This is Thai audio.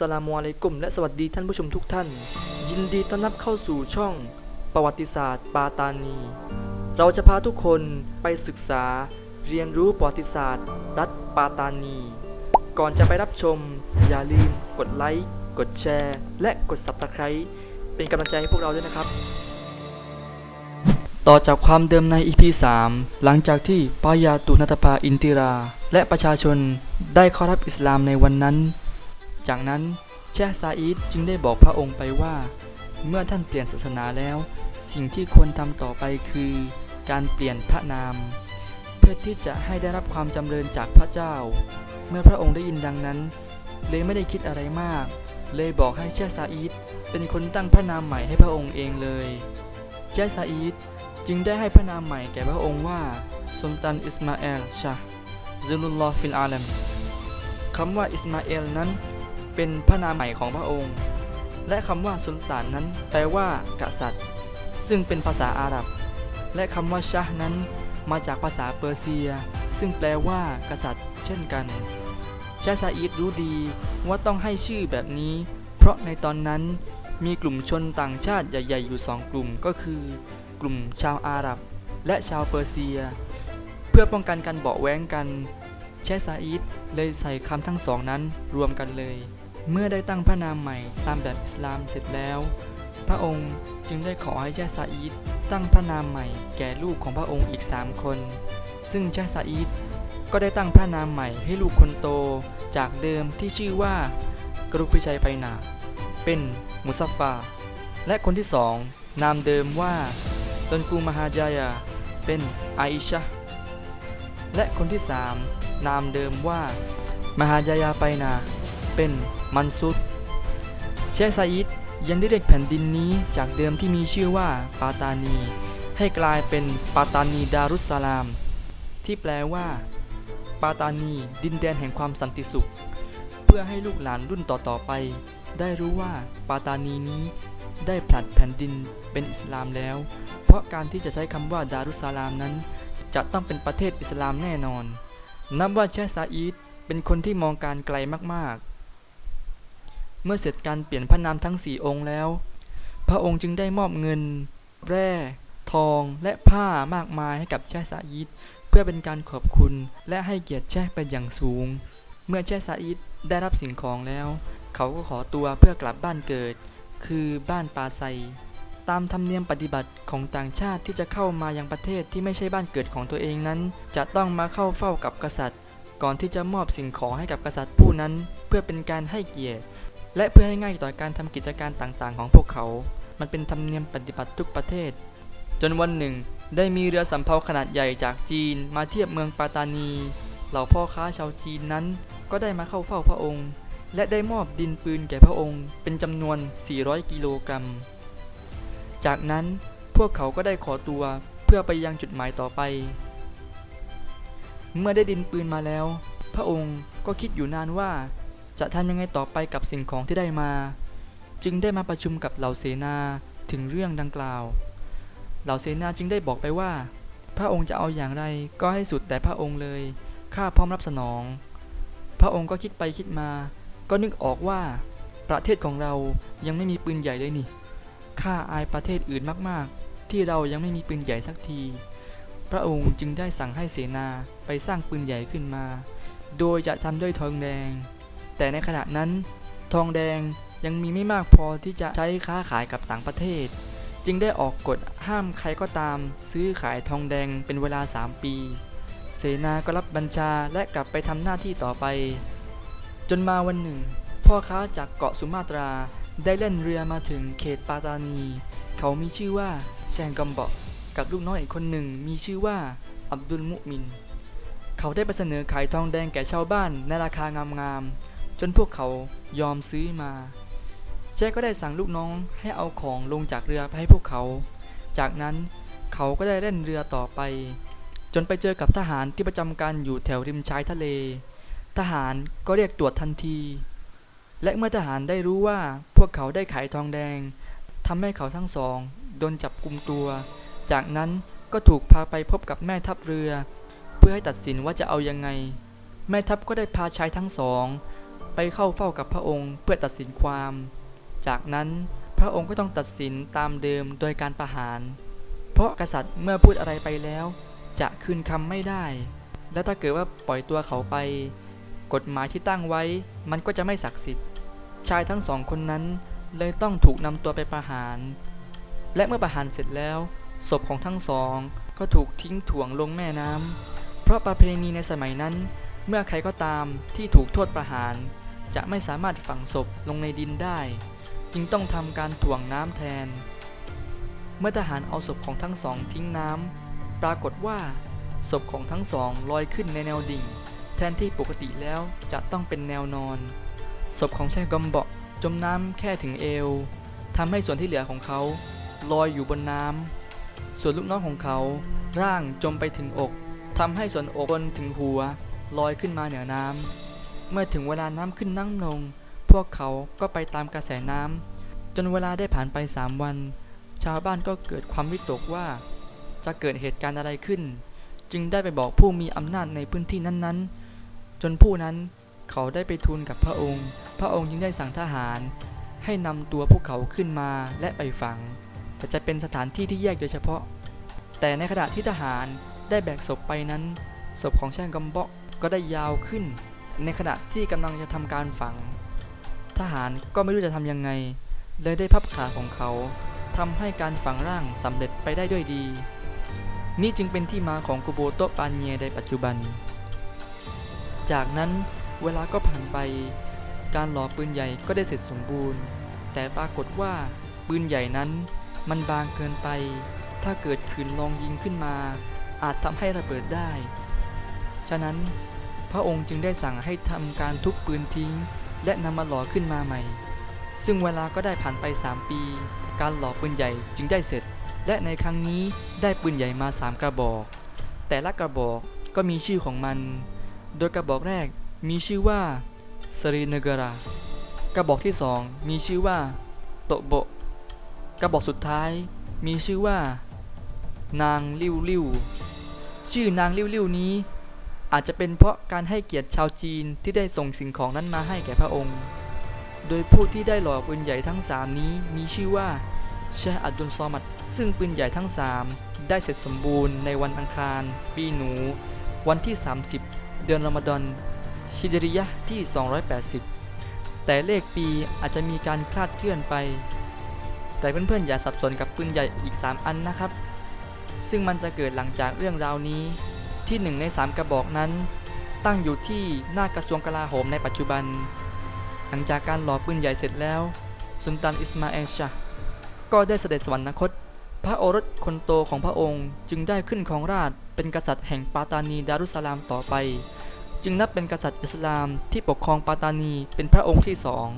สลามุอะลัยกุม และสวัสดีท่านผู้ชมทุกท่าน ยินดีต้อนรับเข้าสู่ช่องประวัติศาสตร์ปาตานี เราจะพาทุกคนไปศึกษา เรียนรู้ประวัติศาสตร์ รัฐปาตานี ก่อนจะไปรับชม อย่าลืมกดไลค์กดแชร์ และกด Subscribe เป็นกำลังใจให้พวกเราด้วยนะครับ ต่อจากความเดิมใน EP 3 หลังจากที่ปายาตุนัตภาอินติรา และประชาชนได้เข้ารับอิสลามในวันนั้น จากนั้นเชห์ซาอิดจึงได้บอกพระองค์ไปว่า เมื่อท่านเปลี่ยนศาสนาแล้ว สิ่งที่ควรทำต่อไปคือ การเปลี่ยนพระนาม เพื่อที่จะให้ได้รับความจำเริญจากพระเจ้า เมื่อพระองค์ได้ยินดังนั้น เลยไม่ได้คิดอะไรมาก เลยบอกให้เชห์ซาอิดเป็นคนตั้งพระนามใหม่ให้พระองค์เองเลยเชห์ซาอิดจึงได้ให้พระนามใหม่แก่พระองค์ว่าสุลตันอิสมาเอลชาซุลุลลอฮฟิลอาลัมคำว่าอิสมาเอลนั้น เป็นพระนามใหม่ของพระองค์ และคำว่าสุลต่านนั้นแปลว่ากษัตริย์ ซึ่งเป็นภาษาอาหรับ และคำว่าชาห์นั้นมาจากภาษาเปอร์เซีย ซึ่งแปลว่ากษัตริย์ เช่นกัน ชาซาอีดรู้ดีว่าต้องให้ชื่อแบบนี้ เพราะในตอนนั้นมีกลุ่มชนต่างชาติใหญ่ ๆ อยู่สองกลุ่มก็คือ กลุ่มชาวอาหรับ และชาวเปอร์เซีย เพื่อป้องกันการเบาะแว้งกันเชซาอิดเลยใส่คำทั้งสองนั้นรวมกันเลย เมื่อได้ตั้งพระนามใหม่ตามแบบอิสลามเสร็จแล้ว พระองค์จึงได้ขอให้ชห์ซาอิดตั้งพระนามใหม่แก่ลูกของพระองค์อีก3คน ซึ่งชห์ซาอิดก็ได้ตั้งพระนามใหม่ให้ลูกคนโตจากเดิมที่ชื่อว่ากรุพิชัยไปนา เป็นมุซัฟฟา และคนที่สองนามเดิมว่าตนกูมหาจายา เป็นไอชะและคนที่สามนามเดิมว่ามหาจายาไปนา เป็น มันซุด เชคซาอิดยังได้เรียกแผ่นดินนี้จากเดิมที่มีชื่อว่าปาตานี ให้กลายเป็นปาตานีดารุสสลาม ที่แปลว่า ปาตานีดินแดนแห่งความสันติสุข เพื่อให้ลูกหลานรุ่นต่อๆไป ได้รู้ว่าปาตานีนี้ได้ผลัดแผ่นดินเป็นอิสลามแล้ว เพราะการที่จะใช้คำว่าดารุสสลามนั้น จะต้องเป็นประเทศอิสลามแน่นอน นับว่าเชห์ซาอิดเป็นคนที่มองการไกลมากๆ เมื่อเสร็จการเปลี่ยนพระนามทั้งสี่องค์แล้ว พระองค์จึงได้มอบเงิน แร่ ทอง และผ้ามากมายให้กับเชห์ซาอิดเพื่อเป็นการขอบคุณและให้เกียรติเชห์เป็นอย่างสูง เมื่อเชห์ซาอิดได้รับสิ่งของแล้ว เขาก็ขอตัวเพื่อกลับบ้านเกิด คือบ้านปาไซ ตามธรรมเนียมปฏิบัติของต่างชาติที่จะเข้ามายังประเทศที่ไม่ใช่บ้านเกิดของตัวเองนั้น จะต้องมาเข้าเฝ้ากับกษัตริย์ ก่อนที่จะมอบสิ่งของให้กับกษัตริย์ผู้นั้น เพื่อเป็นการให้เกียรติ และเพื่อให้ง่ายต่อการทำกิจการต่างๆ ของพวกเขา มันเป็นธรรมเนียมปฏิบัติทุกประเทศ จนวันหนึ่ง ได้มีเรือสำเภาขนาดใหญ่จากจีนมาเทียบเมืองปาตานี เหล่าพ่อค้าชาวจีนนั้นก็ได้มาเข้าเฝ้าพระองค์ และได้มอบดินปืนแก่พระองค์ เป็นจำนวน 400 กิโลกรัม จากนั้นพวกเขาก็ได้ขอตัวเพื่อไปยังจุดหมายต่อไป เมื่อได้ดินปืนมาแล้ว พระองค์ก็คิดอยู่นานว่า จะทำยังไงต่อไปกับสิ่งของที่ได้มา จึงได้มาประชุมกับเหล่าเสนาถึงเรื่องดังกล่าว เหล่าเสนาจึงได้บอกไปว่า พระองค์จะเอาอย่างไรก็ให้สุดแต่พระองค์เลย ข้าพร้อมรับสนอง พระองค์ก็คิดไปคิดมา ก็นึกออกว่าประเทศของเรายังไม่มีปืนใหญ่เลยนี่ ข้าอายประเทศอื่นมากๆ ที่เรายังไม่มีปืนใหญ่สักที พระองค์จึงได้สั่งให้เสนาไปสร้างปืนใหญ่ขึ้นมา โดยจะทำด้วยทองแดง แต่ในขณะนั้นทองแดงยังมีไม่มากพอที่จะใช้ค้าขายกับต่างประเทศ จึงได้ออกกฎห้ามใครก็ตาม ซื้อขายทองแดงเป็นเวลา 3 ปี เสนาก็รับบัญชาและกลับไปทำหน้าที่ต่อไป จนมาวันหนึ่ง พ่อค้าจากเกาะสุมาตราได้เล่นเรือมาถึงเขตปาตานี เขามีชื่อว่าแชงกัมเบาะกับลูกน้องอีกคนหนึ่งมีชื่อว่าอับดุลมุมิน เขาได้ไปเสนอขายทองแดงแก่ชาวบ้านในราคางามๆ จนพวกเขายอมซื้อมาแชคก็ได้สั่งลูกน้องให้เอาของลงจากเรือไปให้พวกเขา จากนั้นเขาก็ได้เล่นเรือต่อไป จนไปเจอกับทหารที่ประจำการอยู่แถวริมชายทะเล ทหารก็เรียกตรวจทันที และเมื่อทหารได้รู้ว่าพวกเขาได้ขายทองแดงทำให้เขาทั้งสองโดนจับกุมตัว จากนั้นก็ถูกพาไปพบกับแม่ทัพเรือ เพื่อให้ตัดสินว่าจะเอายังไง แม่ทัพก็ได้พาชายทั้งสอง ไปเข้าเฝ้ากับพระองค์เพื่อตัดสินความ จากนั้นพระองค์ก็ต้องตัดสินตามเดิมโดยการประหาร เพราะกษัตริย์เมื่อพูดอะไรไปแล้ว จะคืนคำไม่ได้ และถ้าเกิดว่าปล่อยตัวเขาไป กฎหมายที่ตั้งไว้มันก็จะไม่ศักดิ์สิทธิ์ ชายทั้งสองคนนั้นเลยต้องถูกนำตัวไปประหาร และเมื่อประหารเสร็จแล้ว ศพของทั้งสองก็ถูกทิ้งถ่วงลงแม่น้ำเพราะประเพณีในสมัยนั้น เมื่อใครก็ตามที่ถูกโทษประหาร จะไม่สามารถฝังศพลงในดินได้ จึงต้องทำการถ่วงน้ำแทน เมื่อทหารเอาศพของทั้งสองทิ้งน้ำปรากฏว่า ศพของทั้งสองลอยขึ้นในแนวดิ่ง แทนที่ปกติแล้วจะต้องเป็นแนวนอน ศพของชายกำเบาะจมน้ำแค่ถึงเอวทำให้ส่วนที่เหลือของเขาลอยอยู่บนน้ำส่วนลูกน้องของเขาร่างจมไปถึงอกทำให้ส่วนอกบนถึงหัวลอยขึ้นมาเหนือน้ำ เมื่อถึงเวลาน้ำขึ้นนั่งลง พวกเขาก็ไปตามกระแสน้ำจนเวลาได้ผ่านไปสามวัน ชาวบ้านก็เกิดความวิตกว่า จะเกิดเหตุการณ์อะไรขึ้น จึงได้ไปบอกผู้มีอำนาจในพื้นที่นั้นๆ จนผู้นั้นเขาได้ไปทูลกับพระองค์ พระองค์จึงได้สั่งทหาร ให้นำตัวพวกเขาขึ้นมาและไปฝัง แต่จะเป็นสถานที่ที่แยกโดยเฉพาะ แต่ในขณะที่ทหารได้แบกศพไปนั้น ศพของช่างกำบาะก็ได้ยาวขึ้น ในขณะที่กำลังจะทำการฝัง ทหารก็ไม่รู้จะทำยังไง เลยได้พับขาของเขาทำให้การฝังร่างสำเร็จไปได้ด้วยดี นี่จึงเป็นที่มาของกุโบโตปานเยในปัจจุบัน จากนั้นเวลาก็ผ่านไป การหล่อปืนใหญ่ก็ได้เสร็จสมบูรณ์ แต่ปรากฏว่าปืนใหญ่นั้นมันบางเกินไป ถ้าเกิดขืนลองยิงขึ้นมา อาจทำให้ระเบิดได้ ฉะนั้น พระองค์จึงได้สั่งให้ทำการทุบปืนทิ้ง และนำมาหล่อขึ้นมาใหม่ ซึ่งเวลาก็ได้ผ่านไป 3 ปี การหล่อปืนใหญ่จึงได้เสร็จ และในครั้งนี้ได้ปืนใหญ่มา 3 กระบอก แต่ละกระบอกก็มีชื่อของมัน โดยกระบอกแรกมีชื่อว่าสรีนกรากระบอกที่ 2 มีชื่อว่าโตโบกระบอกสุดท้ายมีชื่อว่า นางลิวลิวชื่อนางลิวลิวนี้ อาจจะเป็นเพราะการให้เกียรติชาวจีนที่ได้ส่งสิ่งของนั้นมาให้แก่พระองค์ โดยผู้ที่ได้หล่อปืนใหญ่ทั้ง 3 นี้มีชื่อว่าเชห์อับดุลซอมัดซึ่งปืนใหญ่ทั้ง 3 ได้เสร็จสมบูรณ์ในวันอังคาร ปีหนู วันที่ 30 เดือนรอมฎอนฮิจริยะที่ 280 แต่เลขปีอาจจะมีการคลาดเคลื่อนไป แต่เพื่อนๆอย่าสับสนกับปืนใหญ่อีก 3 อันนะครับ ซึ่งมันจะเกิดหลังจากเรื่องราวนี้ ที่หนึ่งใน 3 กระบอกนั้น ตั้งอยู่ที่หน้ากระทรวงกลาโหมในปัจจุบัน หลังจากการหล่อปืนใหญ่เสร็จแล้ว สุลต่านอิสมาเอลชาก็ได้เสด็จสวรรคต พระโอรสคนโตของพระองค์จึงได้ขึ้นครองราชเป็นกษัตริย์แห่งปาตานีดารุสสลามต่อไป จึงนับเป็นกษัตริย์อิสลามที่ปกครองปาตานีเป็นพระองค์ที่สอง